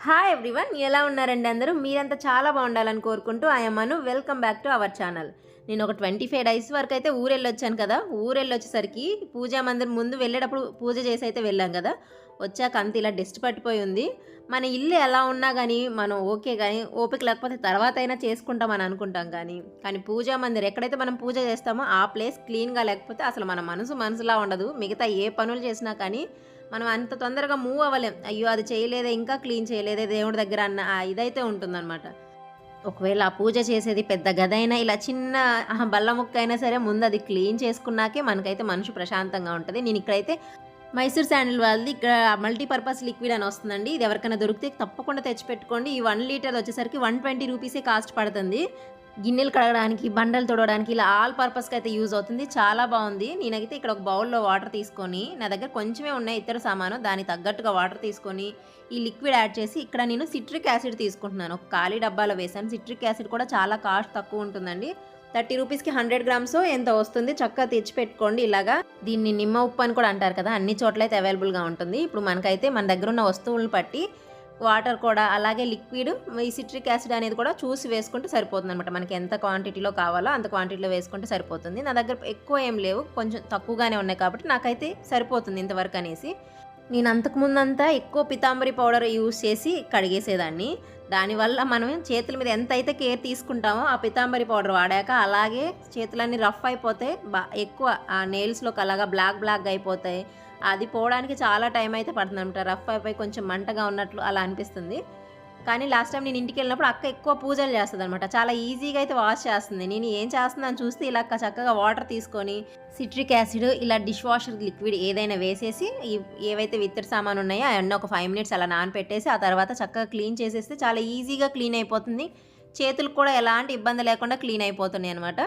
Hi everyone ఎలా ఉన్నారండి అందరూ? మీరంతా చాలా బాగుండాలని కోరుకుంటూ ఆయమ్మను welcome back to our channel నేను ఒక ట్వంటీ ఫైవ్ డేస్ వరకు అయితే ఊరెళ్ళొచ్చాను కదా. ఊరెళ్ళొచ్చేసరికి పూజా మందిర్ ముందు వెళ్ళేటప్పుడు పూజ చేసి అయితే వెళ్ళాం కదా. వచ్చాక అంత ఇలా డస్ట్ పట్టిపోయి ఉంది. మన ఇల్లు ఎలా ఉన్నా కానీ మనం ఓకే కానీ ఓపిక లేకపోతే తర్వాత అయినా చేసుకుంటామని అనుకుంటాం కానీ కానీ పూజా మందిర్ ఎక్కడైతే మనం పూజ చేస్తామో ఆ ప్లేస్ క్లీన్గా లేకపోతే అసలు మన మనసు మనసులా ఉండదు. మిగతా ఏ పనులు చేసినా కానీ మనం అంత తొందరగా మూవ్ అవ్వలేం. అయ్యో అది చేయలేదే ఇంకా క్లీన్ చేయలేదే దేవుడి దగ్గర అన్న ఇదైతే ఉంటుందన్నమాట. ఒకవేళ ఆ పూజ చేసేది పెద్ద గద అయినా ఇలా చిన్న బల్ల ముక్క అయినా సరే ముందు అది క్లీన్ చేసుకున్నాకే మనకైతే మనసు ప్రశాంతంగా ఉంటుంది. నేను ఇక్కడైతే మైసూర్ శాండిల్ వాళ్ళది ఇక్కడ మల్టీపర్పస్ లిక్విడ్ అని వస్తుందండి. ఇది ఎవరికైనా దొరికితే తప్పకుండా తెచ్చిపెట్టుకోండి. ఈ వన్ లీటర్ వచ్చేసరికి వన్ ట్వంటీ రూపీసే కాస్ట్ పడుతుంది. గిన్నెలు కడగడానికి బండలు తొడవడానికి ఇలా ఆల్ పర్పస్కి అయితే యూజ్ అవుతుంది. చాలా బాగుంది. నేనైతే ఇక్కడ ఒక బౌల్లో వాటర్ తీసుకొని నా దగ్గర కొంచెమే ఉన్నాయి ఇతర సామాను దానికి తగ్గట్టుగా వాటర్ తీసుకొని ఈ లిక్విడ్ యాడ్ చేసి ఇక్కడ నేను సిట్రిక్ యాసిడ్ తీసుకుంటున్నాను. ఒక ఖాళీ డబ్బాలో వేసాను. సిట్రిక్ యాసిడ్ కూడా చాలా కాస్ట్ తక్కువ ఉంటుందండి. థర్టీ రూపీస్కి హండ్రెడ్ గ్రామ్స్ ఎంత వస్తుంది? చక్కగా తెచ్చి పెట్టుకోండి. ఇలాగా దీన్ని నిమ్మ ఉప్పు అని కూడా అంటారు కదా అన్ని చోట్ల అయితే అవైలబుల్గా ఉంటుంది. ఇప్పుడు మనకైతే మన దగ్గర ఉన్న వస్తువులను బట్టి వాటర్ కూడా అలాగే లిక్విడ్ ఈ సిట్రిక్ యాసిడ్ అనేది కూడా చూసి వేసుకుంటే సరిపోతుంది అనమాట మనకి ఎంత క్వాంటిటీలో కావాలో అంత క్వాంటిటీలో వేసుకుంటే సరిపోతుంది. నా దగ్గర ఎక్కువ ఏం లేవు కొంచెం తక్కువగానే ఉన్నాయి కాబట్టి నాకైతే సరిపోతుంది ఇంతవరకు అనేసి. నేను అంతకుముందంతా ఎక్కువ పితాంబరి పౌడర్ యూస్ చేసి కడిగేసేదాన్ని. దానివల్ల మనం చేతుల మీద ఎంత అయితే కేర్ తీసుకుంటామో ఆ పితాంబరి పౌడర్ వాడాక అలాగే చేతులన్నీ రఫ్ అయిపోతే బా ఎక్కువ ఆ నెయిల్స్లోకి అలాగా బ్లాక్ బ్లాక్ అయిపోతాయి. అది పోవడానికి చాలా టైం అయితే పడుతుంది అనమాట రఫ్ అయిపోయి కొంచెం మంటగా ఉన్నట్లు అలా అనిపిస్తుంది. కానీ లాస్ట్ టైం నేను ఇంటికి వెళ్ళినప్పుడు అక్క ఎక్కువ పూజలు చేస్తుంది అనమాట చాలా ఈజీగా అయితే వాష్ చేస్తుంది. నేను ఏం చేస్తున్నాను చూస్తే ఇలా చక్కగా వాటర్ తీసుకొని సిట్రిక్ యాసిడ్ ఇలా డిష్ వాషర్ లిక్విడ్ ఏదైనా వేసేసి ఏవైతే విత్తడి సామాన్ ఉన్నాయో అవన్నీ ఒక ఫైవ్ మినిట్స్ అలా నానపెట్టేసి ఆ తర్వాత చక్కగా క్లీన్ చేసేస్తే చాలా ఈజీగా క్లీన్ అయిపోతుంది. చేతులకు కూడా ఎలాంటి ఇబ్బంది లేకుండా క్లీన్ అయిపోతున్నాయి అనమాట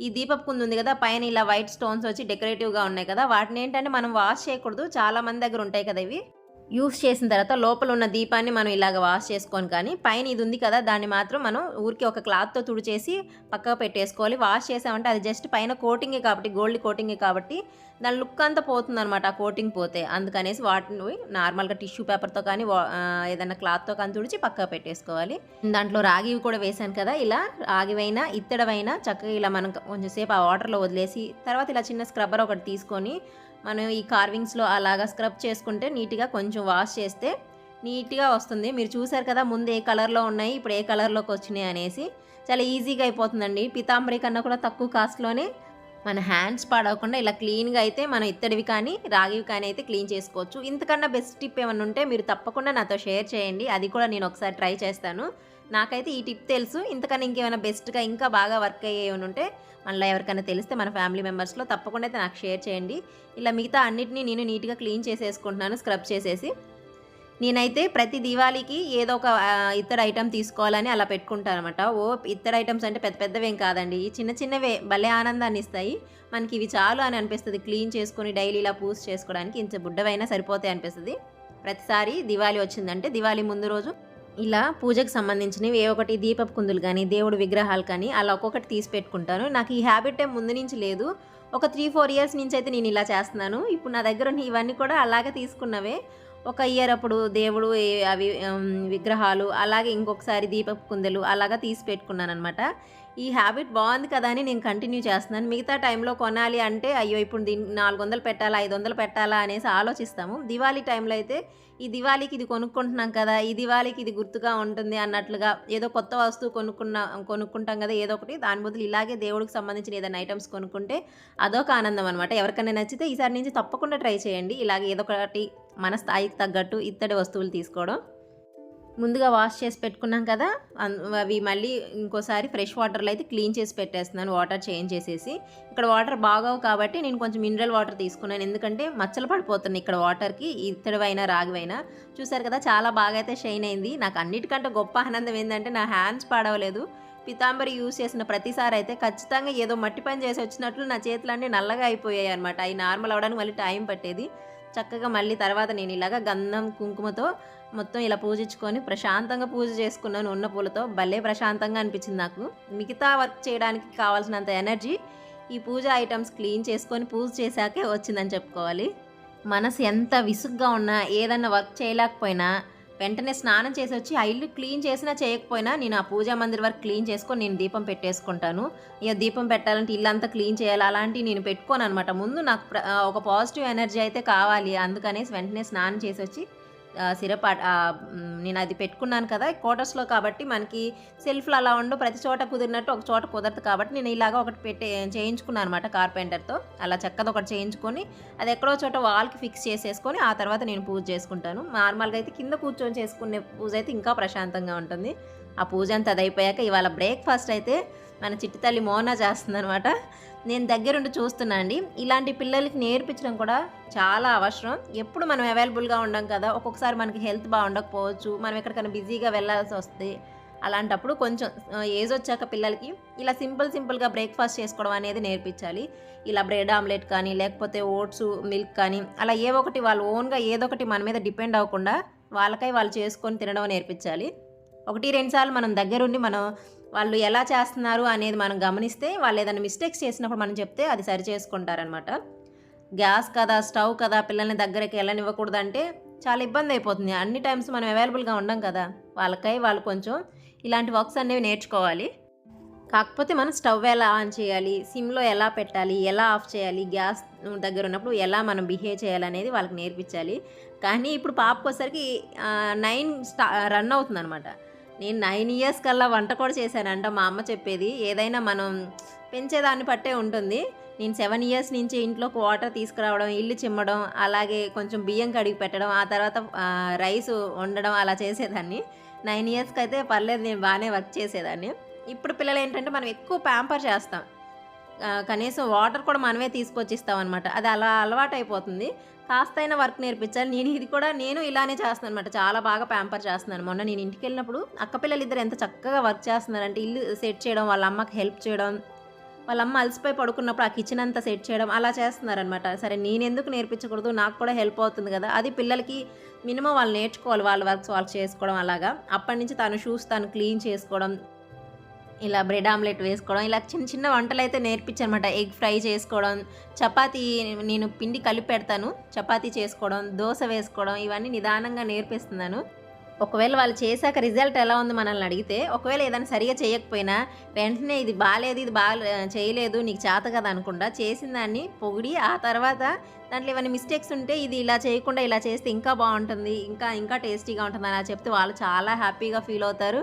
ఈ దీపపు కుందు ఉంది కదా పైన ఇలా వైట్ స్టోన్స్ వచ్చి డెకరేటివ్గా ఉన్నాయి కదా వాటిని ఏంటంటే మనం వాష్ చేయకూడదు. చాలా మంది దగ్గర ఉంటాయి కదా ఇవి. యూస్ చేసిన తర్వాత లోపల ఉన్న దీపాన్ని మనం ఇలాగ వాష్ చేసుకోని కానీ పైన ఇది ఉంది కదా దాన్ని మాత్రం మనం ఊరికి ఒక క్లాత్తో తుడిచేసి పక్కకు పెట్టేసుకోవాలి. వాష్ చేసామంటే అది జస్ట్ పైన కోటింగే కాబట్టి గోల్డ్ కోటింగే కాబట్టి దాని లుక్ అంతా పోతుంది అనమాట ఆ కోటింగ్ పోతే. అందుకనేసి వాటిని నార్మల్గా టిష్యూ పేపర్తో కానీ వా- ఏదైనా క్లాత్తో కానీ తుడిచి పక్కకు పెట్టేసుకోవాలి. దాంట్లో రాగివి కూడా వేసాను కదా ఇలా రాగివైనా ఇత్తడవైనా చక్కగా ఇలా మనం కొంచెంసేపు ఆ వాటర్లో వదిలేసి తర్వాత ఇలా చిన్న స్క్రబ్బర్ ఒకటి తీసుకొని మనం ఈ కార్వింగ్స్లో అలాగా స్క్రబ్ చేసుకుంటే నీట్గా కొంచెం వాష్ చేస్తే నీట్గా వస్తుంది. మీరు చూసారు కదా ముందు ఏ కలర్లో ఉన్నాయి ఇప్పుడు ఏ కలర్లోకి వచ్చినాయి అనేసి చాలా ఈజీగా అయిపోతుందండి. పితాంబరి కన్నా కూడా తక్కువ కాస్ట్లోనే మన హ్యాండ్స్ పాడవకుండా ఇలా క్లీన్గా అయితే మనం ఇత్తడివి కానీ రాగివి కానీ అయితే క్లీన్ చేసుకోవచ్చు. ఇంతకన్నా బెస్ట్ టిప్ ఏమైనా ఉంటే మీరు తప్పకుండా నాతో షేర్ చేయండి. అది కూడా నేను ఒకసారి ట్రై చేస్తాను. నాకైతే ఈ టిప్ తెలుసు. ఇంతకన్నా ఇంకేమైనా బెస్ట్గా ఇంకా బాగా వర్క్ అయ్యే ఉంటే మళ్ళీ ఎవరికైనా తెలిస్తే మన ఫ్యామిలీ మెంబర్స్లో తప్పకుండా అయితే నాకు షేర్ చేయండి. ఇలా మిగతా అన్నిటినీ నేను నీట్గా క్లీన్ చేసేసుకుంటున్నాను స్క్రబ్ చేసేసి. నేనైతే ప్రతి దివాళీకి ఏదో ఒక ఆ, ఇత్తడి తీసుకోవాలని అలా పెట్టుకుంటాను అనమాట ఓ ఇత్తడి ఐటమ్స్ అంటే పెద్ద పెద్దవేం కాదండి. ఈ చిన్న చిన్నవే భలే ఆనందాన్ని ఇస్తాయి. మనకి ఇవి చాలు అని అనిపిస్తుంది క్లీన్ చేసుకొని డైలీ ఇలా పూజ చేసుకోవడానికి ఇంత బుడ్డవైనా సరిపోతాయి అనిపిస్తుంది. ప్రతిసారి దివాళీ వచ్చిందంటే దివాళీ ముందు రోజు ఇలా పూజకు సంబంధించినవి ఏ ఒకటి దీపపు కుందులు కానీ దేవుడు విగ్రహాలు కానీ అలా ఒక్కొక్కటి తీసి పెట్టుకుంటాను. నాకు ఈ హ్యాబిట్ ఏం ముందు నుంచి లేదు. ఒక త్రీ ఫోర్ ఇయర్స్ నుంచి అయితే నేను ఇలా చేస్తున్నాను. ఇప్పుడు నా దగ్గర ఉన్న ఇవన్నీ కూడా అలాగే తీసుకున్నవే. ఒక ఇయర్ అప్పుడు దేవుడు అవి విగ్రహాలు అలాగే ఇంకొకసారి దీపపు కుందెలు అలాగా తీసి పెట్టుకున్నాను అనమాట ఈ హ్యాబిట్ బాగుంది కదా అని నేను కంటిన్యూ చేస్తున్నాను. మిగతా టైంలో కొనాలి అంటే అయ్యో ఇప్పుడు దీన్ని నాలుగు వందలు పెట్టాలా ఐదు వందలు పెట్టాలా అనేసి ఆలోచిస్తాము. దివాళీ టైంలో అయితే ఈ దివాళీకి ఇది కొనుక్కుంటున్నాం కదా ఈ దివాళీకి ఇది గుర్తుగా ఉంటుంది అన్నట్లుగా ఏదో కొత్త వస్తువు కొనుక్కున్న కొనుక్కుంటాం కదా ఏదో ఒకటి దాని బదులు ఇలాగే దేవుడికి సంబంధించిన ఏదైనా ఐటమ్స్ కొనుక్కుంటే అదొక ఆనందం అనమాట ఎవరికైనా నచ్చితే ఈసారి నుంచి తప్పకుండా ట్రై చేయండి. ఇలాగే ఏదో ఒకటి మన స్థాయికి తగ్గట్టు ఇత్తడి వస్తువులు తీసుకోవడం. ముందుగా వాష్ చేసి పెట్టుకున్నాం కదా అవి మళ్ళీ ఇంకోసారి ఫ్రెష్ వాటర్లో అయితే క్లీన్ చేసి పెట్టేస్తున్నాను వాటర్ చేంజ్ చేసేసి. ఇక్కడ వాటర్ బాగావు కాబట్టి నేను కొంచెం మినరల్ వాటర్ తీసుకున్నాను. ఎందుకంటే మచ్చలు పడిపోతున్నాయి ఇక్కడ వాటర్కి ఇత్తడివైనా రాగివైనా. చూసారు కదా చాలా బాగా అయితే షైన్ అయింది. నాకు అన్నిటికంటే గొప్ప ఆనందం ఏంటంటే నా హ్యాండ్స్ పాడవలేదు. పితాంబరి యూస్ చేసిన ప్రతిసారి అయితే ఖచ్చితంగా ఏదో మట్టి పని చేసి వచ్చినట్లు నా చేతులన్నీ నల్లగా అయిపోయాయి అనమాట అవి నార్మల్ అవడానికి మళ్ళీ టైం పట్టేది. చక్కగా మళ్ళీ తర్వాత నేను ఇలాగ గంధం కుంకుమతో మొత్తం ఇలా పూజించుకొని ప్రశాంతంగా పూజ చేసుకున్నాను ఉన్న పూలతో భలే ప్రశాంతంగా అనిపించింది నాకు. మిగతా వర్క్ చేయడానికి కావాల్సినంత ఎనర్జీ ఈ పూజ ఐటమ్స్ క్లీన్ చేసుకొని పూజ చేశాకే వచ్చిందని చెప్పుకోవాలి. మనసు ఎంత విసుగ్గా ఉన్నా ఏదన్నా వర్క్ చేయలేకపోయినా వెంటనే స్నానం చేసి వచ్చి ఆ ఇల్లు క్లీన్ చేసినా చేయకపోయినా నేను ఆ పూజా మందిర్ వరకు క్లీన్ చేసుకొని నేను దీపం పెట్టేసుకుంటాను. ఇక దీపం పెట్టాలంటే ఇల్లంతా క్లీన్ చేయాలి. అలాంటివి నేను పెట్టుకోను అనమాట. ముందు నాకు ఒక పాజిటివ్ ఎనర్జీ అయితే కావాలి. అందుకనేసి వెంటనే స్నానం చేసి వచ్చి సిరప్ నేను అది పెట్టుకున్నాను కదా క్వార్టర్స్లో కాబట్టి మనకి సెల్ఫ్లు అలా ఉండు ప్రతి చోట కుదిరినట్టు ఒక చోట కుదరదు కాబట్టి నేను ఇలాగ ఒకటి పెట్టే చేయించుకున్నాను అనమాట కార్పెంటర్తో అలా చక్కగా ఒకటి చేయించుకొని అది ఎక్కడో చోట వాల్కి ఫిక్స్ చేసేసుకొని ఆ తర్వాత నేను పూజ చేసుకుంటాను. నార్మల్గా అయితే కింద కూర్చొని చేసుకునే పూజ అయితే ఇంకా ప్రశాంతంగా ఉంటుంది. ఆ పూజ అంతా అది అయిపోయాక ఇవాళ బ్రేక్ఫాస్ట్ అయితే మన చిట్టి తల్లి మోనా చేస్తుందనమాట నేను దగ్గరుండి చూస్తున్నా అండి. ఇలాంటి పిల్లలకి నేర్పించడం కూడా చాలా అవసరం. ఎప్పుడు మనం అవైలబుల్గా ఉండం కదా ఒక్కొక్కసారి మనకి హెల్త్ బాగుండకపోవచ్చు మనం ఎక్కడికైనా బిజీగా వెళ్ళాల్సి వస్తుంది అలాంటప్పుడు కొంచెం ఏజ్ వచ్చాక పిల్లలకి ఇలా సింపుల్ సింపుల్గా బ్రేక్ఫాస్ట్ చేసుకోవడం అనేది నేర్పించాలి. ఇలా బ్రెడ్ ఆమ్లెట్ కానీ లేకపోతే ఓట్స్ మిల్క్ కానీ అలా ఏ ఒకటి వాళ్ళు ఓన్గా ఏదో ఒకటి మన మీద డిపెండ్ అవ్వకుండా వాళ్ళకై వాళ్ళు చేసుకొని తినడం నేర్పించాలి. ఒకటి రెండు సార్లు మనం దగ్గరుండి మనం వాళ్ళు ఎలా చేస్తున్నారు అనేది మనం గమనిస్తే వాళ్ళు ఏదైనా మిస్టేక్స్ చేసినప్పుడు మనం చెప్తే అది సరి చేసుకుంటారనమాట గ్యాస్ కదా స్టవ్ కదా పిల్లల్ని దగ్గరికి వెళ్ళనివ్వకూడదంటే చాలా ఇబ్బంది అయిపోతుంది. అన్ని టైమ్స్ మనం అవైలబుల్గా ఉండం కదా వాళ్ళకై వాళ్ళు కొంచెం ఇలాంటి వర్క్స్ అనేవి నేర్చుకోవాలి. కాకపోతే మనం స్టవ్ ఎలా ఆన్ చేయాలి సిమ్లో ఎలా పెట్టాలి ఎలా ఆఫ్ చేయాలి గ్యాస్ దగ్గర ఉన్నప్పుడు ఎలా మనం బిహేవ్ చేయాలి అనేది వాళ్ళకి నేర్పించాలి. కానీ ఇప్పుడు పాపకు వచ్చేసరికి నైన్ స్టా రన్ అవుతుంది అనమాట నేను నైన్ ఇయర్స్ కల్లా వంట కూడా చేశానంట మా అమ్మ చెప్పేది. ఏదైనా మనం పెంచేదాన్ని బట్టే ఉంటుంది. నేను సెవెన్ ఇయర్స్ నుంచి ఇంట్లోకి వాటర్ తీసుకురావడం ఇల్లు చిమ్మడం అలాగే కొంచెం బియ్యం కడిగి పెట్టడం ఆ తర్వాత రైస్ వండడం అలా చేసేదాన్ని. నైన్ ఇయర్స్కి అయితే పర్లేదు నేను బాగానే వర్క్ చేసేదాన్ని. ఇప్పుడు పిల్లలు ఏంటంటే మనం ఎక్కువ ప్యాంపర్ చేస్తాం. కనీసం వాటర్ కూడా మనమే తీసుకొచ్చిస్తాం అనమాట అది అలా అలవాటు అయిపోతుంది కాస్తైనా వర్క్ నేర్పించాలి. నేను ఇది కూడా నేను ఇలానే చేస్తున్నాను అనమాట చాలా బాగా ప్యాంపర్ చేస్తున్నాను. మొన్న నేను ఇంటికి వెళ్ళినప్పుడు అక్కపిల్లలు ఇద్దరు ఎంత చక్కగా వర్క్ చేస్తున్నారంటే ఇల్లు సెట్ చేయడం వాళ్ళ అమ్మకి హెల్ప్ చేయడం వాళ్ళ అమ్మ అలసిపోయి పడుకున్నప్పుడు ఆ కిచెన్ అంతా సెట్ చేయడం అలా చేస్తున్నారనమాట సరే నేను ఎందుకు నేర్పించకూడదు? నాకు కూడా హెల్ప్ అవుతుంది కదా. అది పిల్లలకి మినిమం వాళ్ళు నేర్చుకోవాలి. వాళ్ళ వర్క్స్ వాళ్ళు చేసుకోవడం అలాగా. అప్పటి నుంచి తను షూస్ తను క్లీన్ చేసుకోవడం ఇలా బ్రెడ్ ఆమ్లెట్ వేసుకోవడం ఇలా చిన్న చిన్న వంటలు అయితే నేర్పించనమాట ఎగ్ ఫ్రై చేసుకోవడం చపాతీ నేను పిండి కలిపి పెడతాను చపాతీ చేసుకోవడం దోశ వేసుకోవడం ఇవన్నీ నిదానంగా నేర్పిస్తున్నాను. ఒకవేళ వాళ్ళు చేశాక రిజల్ట్ ఎలా ఉంది మనల్ని అడిగితే ఒకవేళ ఏదైనా సరిగా చేయకపోయినా వెంటనే ఇది బాగాలేదు ఇది బాగా చేయలేదు నీకు చేత కదా అనుకుండా చేసిన దాన్ని పొగిడి ఆ తర్వాత దాంట్లో ఏమైనా మిస్టేక్స్ ఉంటే ఇది ఇలా చేయకుండా ఇలా చేస్తే ఇంకా బాగుంటుంది ఇంకా ఇంకా టేస్టీగా ఉంటుంది అలా చెప్తే వాళ్ళు చాలా హ్యాపీగా ఫీల్ అవుతారు.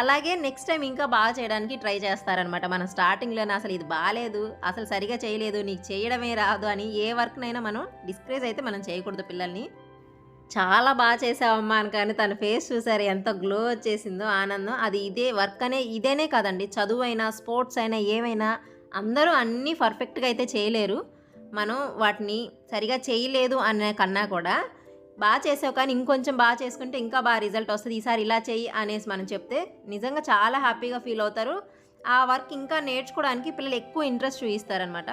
అలాగే నెక్స్ట్ టైం ఇంకా బాగా చేయడానికి ట్రై చేస్తారనమాట మనం స్టార్టింగ్లోనే అసలు ఇది బాగాలేదు అసలు సరిగా చేయలేదు నీకు చేయడమే రాదు అని ఏ వర్క్నైనా మనం డిస్కరేజ్ అయితే మనం చేయకూడదు పిల్లల్ని. చాలా బాగా చేసావమ్మా అని కానీ తన ఫేస్ చూసారు ఎంత గ్లో వచ్చేసిందో ఆనందం. అది ఇదే వర్క్ అనే ఇదేనే కాదండి. చదువు అయినా స్పోర్ట్స్ అయినా ఏమైనా అందరూ అన్నీ పర్ఫెక్ట్గా అయితే చేయలేరు. మనం వాటిని సరిగా చేయలేదు అనే కన్నా కూడా బాగా చేసావు కానీ ఇంకొంచెం బాగా చేసుకుంటే ఇంకా బాగా రిజల్ట్ వస్తుంది. ఈసారి ఇలా చెయ్యి అనేసి మనం చెప్తే నిజంగా చాలా హ్యాపీగా ఫీల్ అవుతారు. ఆ వర్క్ ఇంకా నేర్చుకోవడానికి పిల్లలు ఎక్కువ ఇంట్రెస్ట్ చూపిస్తారనమాట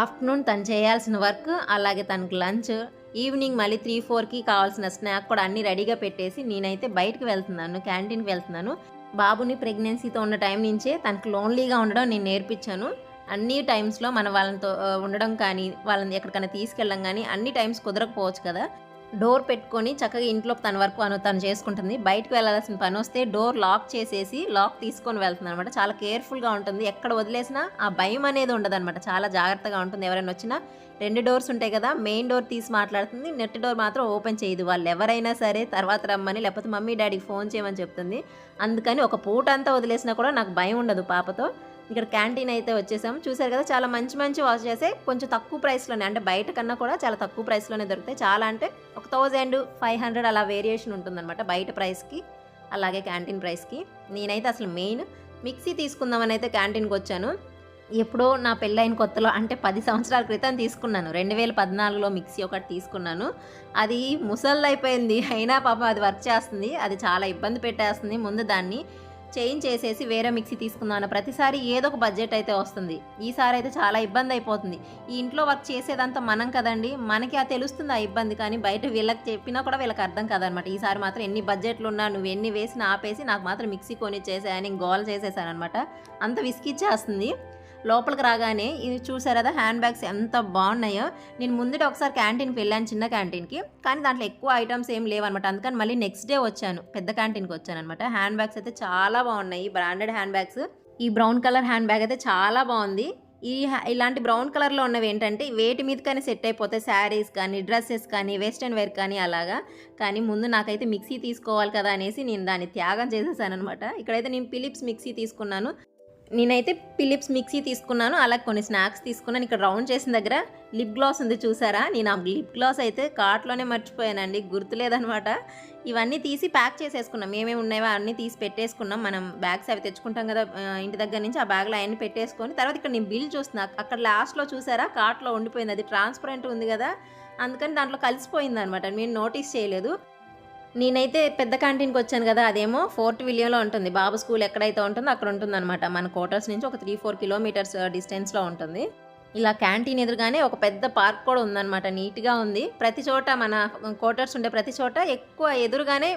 ఆఫ్టర్నూన్ తను చేయాల్సిన వర్క్ అలాగే తనకు లంచ్ ఈవినింగ్ మళ్ళీ త్రీ ఫోర్కి కావాల్సిన స్నాక్ కూడా అన్నీ రెడీగా పెట్టేసి నేనైతే బయటకు వెళ్తున్నాను క్యాంటీన్కి వెళ్తున్నాను. బాబుని ప్రెగ్నెన్సీతో ఉన్న టైం నుంచే తనకు లోన్లీగా ఉండడం నేను నేర్పించాను. అన్ని టైమ్స్లో మన వాళ్ళతో ఉండడం కానీ వాళ్ళని ఎక్కడికైనా తీసుకెళ్ళడం కానీ అన్ని టైమ్స్ కుదరకపోవచ్చు కదా. డోర్ పెట్టుకొని చక్కగా ఇంట్లో తన వరకు అను తను చేసుకుంటుంది. బయటకు వెళ్ళాల్సిన పని వస్తే డోర్ లాక్ చేసేసి లాక్ తీసుకొని వెళ్తుంది అనమాట చాలా కేర్ఫుల్గా ఉంటుంది. ఎక్కడ వదిలేసినా ఆ భయం అనేది ఉండదు అనమాట చాలా జాగ్రత్తగా ఉంటుంది ఎవరైనా వచ్చినా. రెండు డోర్స్ ఉంటాయి కదా మెయిన్ డోర్ తీసి మాట్లాడుతుంది. నెట్ డోర్ మాత్రం ఓపెన్ చేయదు. వాళ్ళు ఎవరైనా సరే తర్వాత రమ్మని లేకపోతే మమ్మీ డాడీకి ఫోన్ చేయమని చెప్తుంది. అందుకని ఒక పూట అంతా వదిలేసినా కూడా నాకు భయం ఉండదు పాపతో. ఇక్కడ క్యాంటీన్ అయితే వచ్చేసాం చూసారు కదా చాలా మంచి మంచి వాష్ చేసే కొంచెం తక్కువ ప్రైస్లోనే అంటే బయట కన్నా కూడా చాలా తక్కువ ప్రైస్లోనే దొరుకుతాయి. చాలా అంటే ఒక థౌజండ్ ఫైవ్ హండ్రెడ్ అలా వేరియేషన్ ఉంటుందన్నమాట బయట ప్రైస్కి అలాగే క్యాంటీన్ ప్రైస్కి నేనైతే అసలు మెయిన్ మిక్సీ తీసుకుందామని అయితే క్యాంటీన్కి వచ్చాను. ఎప్పుడో నా పెళ్ళైన కొత్తలో అంటే పది సంవత్సరాల క్రితం తీసుకున్నాను. రెండు వేల పద్నాలుగులో మిక్సీ ఒకటి తీసుకున్నాను. అది ముసళ్ళు అయిపోయింది అయినా పాపం అది వర్క్ చేస్తుంది. అది చాలా ఇబ్బంది పెట్టేస్తుంది. ముందు దాన్ని చేంజ్ చేసేసి వేరే మిక్సీ తీసుకున్నాను. ప్రతిసారి ఏదో ఒక బడ్జెట్ అయితే వస్తుంది. ఈసారి అయితే చాలా ఇబ్బంది అయిపోతుంది. ఈ ఇంట్లో వర్క్ చేసేదంతా మనం కదండి. మనకి ఆ తెలుస్తుంది ఆ ఇబ్బంది కానీ బయట వీళ్ళకి చెప్పినా కూడా వీళ్ళకి అర్థం కాదనమాట. ఈసారి మాత్రం ఎన్ని బడ్జెట్లు ఉన్నా నువ్వు ఎన్ని వేసినా ఆపేసి నాకు మాత్రం మిక్సీ కొని చేసాయని గోల్ చేసేసానమాట అంత విసిగిచ్చేస్తుంది లోపలికి రాగానే ఇది చూసారు కదా హ్యాండ్ బ్యాగ్స్ ఎంత బాగున్నాయో. నేను ముందుట ఒకసారి క్యాంటీన్కి వెళ్ళాను చిన్న క్యాంటీన్కి కానీ దాంట్లో ఎక్కువ ఐటమ్స్ ఏం లేవన్నమాట. అందుకని మళ్ళీ నెక్స్ట్ డే వచ్చాను పెద్ద క్యాంటీన్కి వచ్చాను అనమాట హ్యాండ్ బ్యాగ్స్ అయితే చాలా బాగున్నాయి బ్రాండెడ్ హ్యాండ్ బ్యాగ్స్ ఈ బ్రౌన్ కలర్ హ్యాండ్ బ్యాగ్ అయితే చాలా బాగుంది. ఈ ఇలాంటి బ్రౌన్ కలర్లో ఉన్నవి ఏంటంటే వేటి మీద కానీ సెట్ అయిపోతాయి. శారీస్ కానీ డ్రెస్సెస్ కానీ వెస్ట్రన్ వేర్ కానీ అలాగా. కానీ ముందు నాకైతే మిక్సీ తీసుకోవాలి కదా అనేసి నేను దాన్ని త్యాగం చేసేసాను అనమాట ఇక్కడైతే నేను ఫిలిప్స్ మిక్సీ తీసుకున్నాను. నేనైతే ఫిలిప్స్ మిక్సీ తీసుకున్నాను అలాగే కొన్ని స్నాక్స్ తీసుకున్నాను. ఇక్కడ రౌండ్ చేసిన దగ్గర లిప్ గ్లాస్ ఉంది చూసారా? నేను ఆ లిప్ గ్లాస్ అయితే కార్ట్లోనే మర్చిపోయానండి గుర్తులేదనమాట ఇవన్నీ తీసి ప్యాక్ చేసేసుకున్నాం. ఏమేమి ఉన్నాయో అన్నీ తీసి పెట్టేసుకున్నాం. మనం బ్యాగ్స్ అవి తెచ్చుకుంటాం కదా ఇంటి దగ్గర నుంచి ఆ బ్యాగ్లో అవన్నీ పెట్టేసుకొని తర్వాత ఇక్కడ నేను బిల్ చూస్తున్నా. అక్కడ లాస్ట్లో చూసారా? కార్ట్లో ఉండిపోయింది. అది ట్రాన్స్పరెంట్ ఉంది కదా. అందుకని దాంట్లో కలిసిపోయింది అనమాట నేను నోటీస్ చేయలేదు. నేనైతే పెద్ద క్యాంటీన్కి వచ్చాను కదా అదేమో ఫోర్త్ విలియంలో ఉంటుంది. బాబు స్కూల్ ఎక్కడైతే ఉంటుందో అక్కడ ఉంటుంది అనమాట మన క్వార్టర్స్ నుంచి ఒక త్రీ ఫోర్ కిలోమీటర్స్ డిస్టెన్స్లో ఉంటుంది. ఇలా క్యాంటీన్ ఎదురుగానే ఒక పెద్ద పార్క్ కూడా ఉందన్నమాట. నీట్గా ఉంది. ప్రతి చోట మన క్వార్టర్స్ ఉండే ప్రతి చోట ఎక్కువ ఎదురుగానే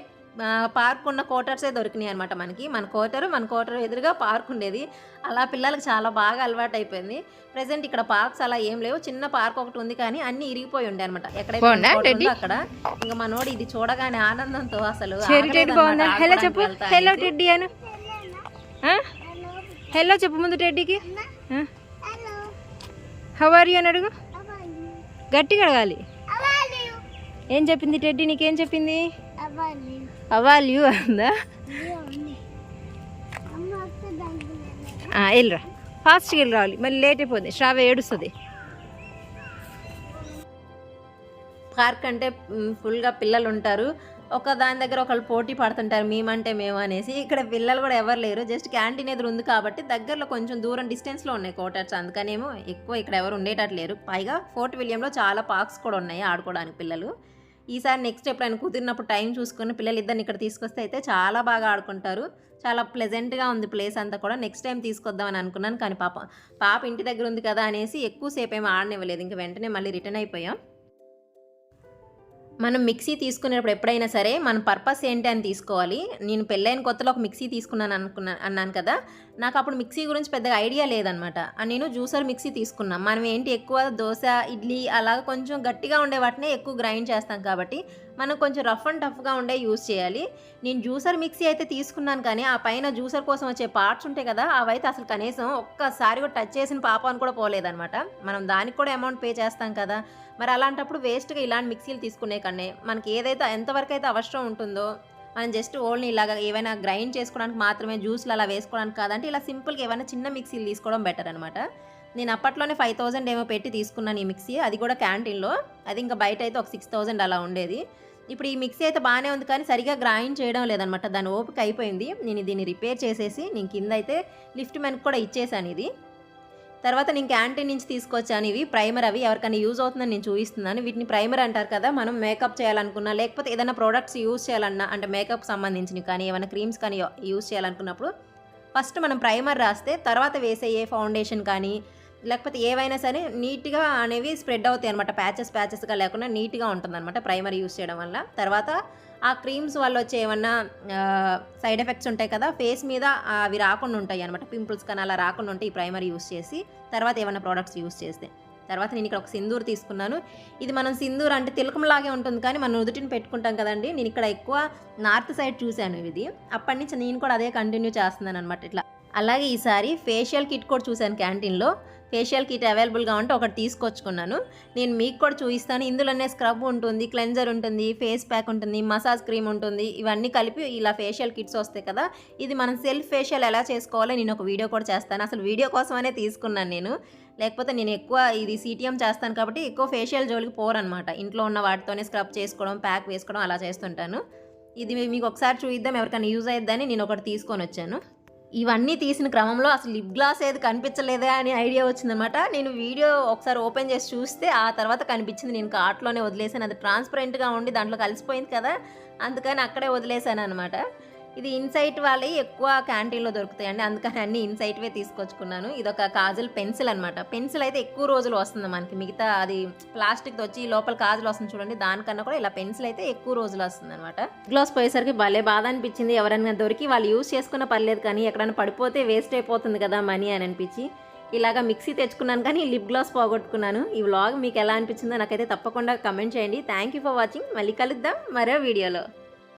పార్క్ ఉన్న క్వార్టర్సే దొరికినాయి అనమాట మనకి. మన క్వార్టర్ మన క్వార్టర్ ఎదురుగా పార్క్ ఉండేది. అలా పిల్లలకు చాలా బాగా అలవాటు అయిపోయింది ప్రెసెంట్ ఇక్కడ పార్క్స్ అలా ఏం లేవు. చిన్న పార్క్ ఒకటి ఉంది కానీ అన్ని ఇరిగిపోయి ఉండే అనమాట ఎక్కడైతే అక్కడ. ఇంకా మనోడు ఇది చూడగానే ఆనందంతో అసలు హలో చెప్పు. హలో. టెడ్డి అను. హలో చెప్పు ముందు టెడ్డీకి. హౌ ఆర్ యూ అని అడుగు. గట్టిగా అడగాలి. ఏం చెప్పింది టెడ్డీ? నీకేం చెప్పింది? అవాల్ యూ అందా వెళ్ళరా ఫాస్ట్గా వెళ్ళి రావాలి. మళ్ళీ లేట్ అయిపోతుంది శ్రావ ఏడుస్తుంది. పార్క్ అంటే ఫుల్గా పిల్లలు ఉంటారు. ఒక దాని దగ్గర ఒకళ్ళు పోటీ పడుతుంటారు. మేమంటే మేము అనేసి. ఇక్కడ పిల్లలు కూడా ఎవరు లేరు. జస్ట్ క్యాంటీన్ ఎదురు ఉంది కాబట్టి దగ్గరలో కొంచెం దూరం డిస్టెన్స్లో ఉన్నాయి కోటర్స్ అందుకనేమో ఎక్కువ ఇక్కడ ఎవరు ఉండేటట్లేరు లేరు. పైగా ఫోర్ట్ విలియంలో చాలా పార్క్స్ కూడా ఉన్నాయి ఆడుకోవడానికి పిల్లలు. ఈసారి నెక్స్ట్ ఎప్పుడైనా కుదిరినప్పుడు టైం చూసుకుని పిల్లలు ఇద్దరిని ఇక్కడ తీసుకొస్తే అయితే చాలా బాగా ఆడుకుంటారు. చాలా ప్లెజెంట్గా ఉంది ప్లేస్ అంతా కూడా. నెక్స్ట్ టైం తీసుకొద్దామని అనుకున్నాను కానీ పాప పాప ఇంటి దగ్గర ఉంది కదా అనేసి ఎక్కువసేపు ఏమి ఆడనివ్వలేదు. ఇంక వెంటనే మళ్ళీ రిటర్న్ అయిపోయాం. మనం మిక్సీ తీసుకునేటప్పుడు ఎప్పుడైనా సరే మన పర్పస్ ఏంటి అని తీసుకోవాలి. నేను పెళ్ళైన కొత్తలో ఒక మిక్సీ తీసుకున్నాను అనుకున్నాను అన్నాను కదా. నాకు అప్పుడు మిక్సీ గురించి పెద్దగా ఐడియా లేదనమాట. నేను జ్యూసర్ మిక్సీ తీసుకున్నాను మనం ఏంటి ఎక్కువ దోశ ఇడ్లీ అలాగ కొంచెం గట్టిగా ఉండే వాటినే ఎక్కువ గ్రైండ్ చేస్తాం కాబట్టి మనం కొంచెం రఫ్ అండ్ టఫ్గా ఉండే యూస్ చేయాలి. నేను జ్యూసర్ మిక్సీ అయితే తీసుకున్నాను కానీ ఆ పైన జ్యూసర్ కోసం వచ్చే పార్ట్స్ ఉంటాయి కదా అవైతే అసలు కనీసం ఒక్కసారి కూడా టచ్ చేసిన పాపాన్ని కూడా పోలేదనమాట మనం దానికి కూడా అమౌంట్ పే చేస్తాం కదా. మరి అలాంటప్పుడు వేస్ట్గా ఇలాంటి మిక్సీలు తీసుకునే కన్నా మనకి ఏదైతే ఎంతవరకు అయితే అవసరం ఉంటుందో మనం జస్ట్ ఓన్లీ ఇలాగ ఏవైనా గ్రైండ్ చేసుకోవడానికి మాత్రమే జ్యూస్లు అలా వేసుకోవడానికి కాదంటే ఇలా సింపుల్గా ఏమైనా చిన్న మిక్సీలు తీసుకోవడం బెటర్ అనమాట నేను అప్పట్లోనే ఫైవ్ థౌజండ్ ఏమో పెట్టి తీసుకున్నాను ఈ మిక్సీ అది కూడా క్యాంటీన్లో అది ఇంకా బయట అయితే ఒక సిక్స్ థౌజండ్ అలా ఉండేది. ఇప్పుడు ఈ మిక్సీ అయితే బాగానే ఉంది కానీ సరిగా గ్రైండ్ చేయడం లేదనమాట. దాని ఓపిక అయిపోయింది. నేను దీన్ని రిపేర్ చేసేసి నేను కింద అయితే లిఫ్ట్ మెన్కి కూడా ఇచ్చేసాను ఇది. తర్వాత నేను క్యాంటీన్ నుంచి తీసుకొచ్చాను ఇవి. ప్రైమర్ అవి ఎవరికైనా యూజ్ అవుతుందని నేను చూపిస్తున్నాను. వీటిని ప్రైమర్ అంటారు కదా మనం మేకప్ చేయాలనుకున్నా లేకపోతే ఏదైనా ప్రోడక్ట్స్ యూజ్ చేయాలన్నా అంటే మేకప్ సంబంధించినవి కానీ ఏమైనా క్రీమ్స్ కానీ యూజ్ చేయాలనుకున్నప్పుడు ఫస్ట్ మనం ప్రైమర్ రాస్తే తర్వాత వేసే ఏ ఫౌండేషన్ కానీ లేకపోతే ఏవైనా సరే నీట్గా అనేవి స్ప్రెడ్ అవుతాయి అనమాట ప్యాచెస్ ప్యాచెస్గా లేకుండా నీట్గా ఉంటుందన్నమాట ప్రైమర్ యూస్ చేయడం వల్ల. తర్వాత ఆ క్రీమ్స్ వల్ల వచ్చే ఏమన్నా సైడ్ ఎఫెక్ట్స్ ఉంటాయి కదా ఫేస్ మీద అవి రాకుండా ఉంటాయి అనమాట పింపుల్స్ కానీ అలా రాకుండా ఉంటాయి ఈ ప్రైమర్ యూస్ చేసి తర్వాత ఏమైనా ప్రోడక్ట్స్ యూస్ చేస్తే. తర్వాత నేను ఇక్కడ ఒక సింధూర్ తీసుకున్నాను. ఇది మనం సింధూర్ అంటే తిలకంలాగే ఉంటుంది కానీ మనం నుదుటిని పెట్టుకుంటాం కదండి. నేను ఇక్కడ ఎక్కువ నార్త్ సైడ్ చూశాను ఇది. అప్పటి నుంచి నేను కూడా అదే కంటిన్యూ చేస్తున్నాను అనమాట ఇట్లా. అలాగే ఈసారి ఫేషియల్ కిట్ కూడా చూశాను క్యాంటీన్లో. ఫేషియల్ కిట్ అవైలబుల్గా ఉంటే ఒకటి తీసుకొచ్చుకున్నాను. నేను మీకు కూడా చూపిస్తాను. ఇందులోనే స్క్రబ్ ఉంటుంది క్లెన్జర్ ఉంటుంది ఫేస్ ప్యాక్ ఉంటుంది మసాజ్ క్రీమ్ ఉంటుంది. ఇవన్నీ కలిపి ఇలా ఫేషియల్ కిట్స్ వస్తాయి కదా. ఇది మనం సెల్ఫ్ ఫేషియల్ ఎలా చేసుకోవాలో నేను ఒక వీడియో కూడా చేస్తాను. అసలు వీడియో కోసమనే తీసుకున్నాను నేను. లేకపోతే నేను ఎక్కువ ఇది సిటిఎం చేస్తాను కాబట్టి ఎక్కువ ఫేషియల్ జోలికి పోరనమాట. ఇంట్లో ఉన్న వాటితోనే స్క్రబ్ చేసుకోవడం ప్యాక్ వేసుకోవడం అలా చేస్తుంటాను. ఇది మీకు ఒకసారి చూద్దాం ఎవరికైనా యూజ్ అయ్యిద్దని నేను ఒకటి తీసుకొని వచ్చాను. ఇవన్నీ తీసిన క్రమంలో అసలు లిప్ గ్లాస్ ఏది కనిపించలేదే అని ఐడియా వచ్చిందనమాట. నేను వీడియో ఒకసారి ఓపెన్ చేసి చూస్తే ఆ తర్వాత కనిపించింది. నేను కార్ట్లోనే వదిలేసాను అది ట్రాన్స్పరెంట్గా ఉండి దాంట్లో కలిసిపోయింది కదా. అందుకని అక్కడే వదిలేసాను అనమాట ఇది ఇన్సైట్ వాళ్ళే ఎక్కువ క్యాంటీన్లో దొరుకుతాయండి. అందుకని అన్ని ఇన్సైట్వే తీసుకొచ్చుకున్నాను. ఇది ఒక కాజల్ పెన్సిల్ అనమాట పెన్సిల్ అయితే ఎక్కువ రోజులు వస్తుంది మనకి. మిగతా అది ప్లాస్టిక్ వచ్చి లోపల కాజులు వస్తుంది చూడండి. దానికన్నా కూడా ఇలా పెన్సిల్ అయితే ఎక్కువ రోజులు వస్తుంది అనమాట గ్లాస్ పోయేసరికి భలే బాధ అనిపించింది. ఎవరైనా దొరికి వాళ్ళు యూస్ చేసుకున్న పర్లేదు కానీ ఎక్కడైనా పడిపోతే వేస్ట్ అయిపోతుంది కదా మనీ అని అనిపించి ఇలాగా మిక్సీ తెచ్చుకున్నాను కానీ లిప్ గ్లాస్ పోగొట్టుకున్నాను. ఈ వ్లాగ్ మీకు ఎలా అనిపించిందో నాకైతే తప్పకుండా కమెంట్ చేయండి. Thank you for watching. మళ్ళీ కలుద్దాం మరో వీడియోలో.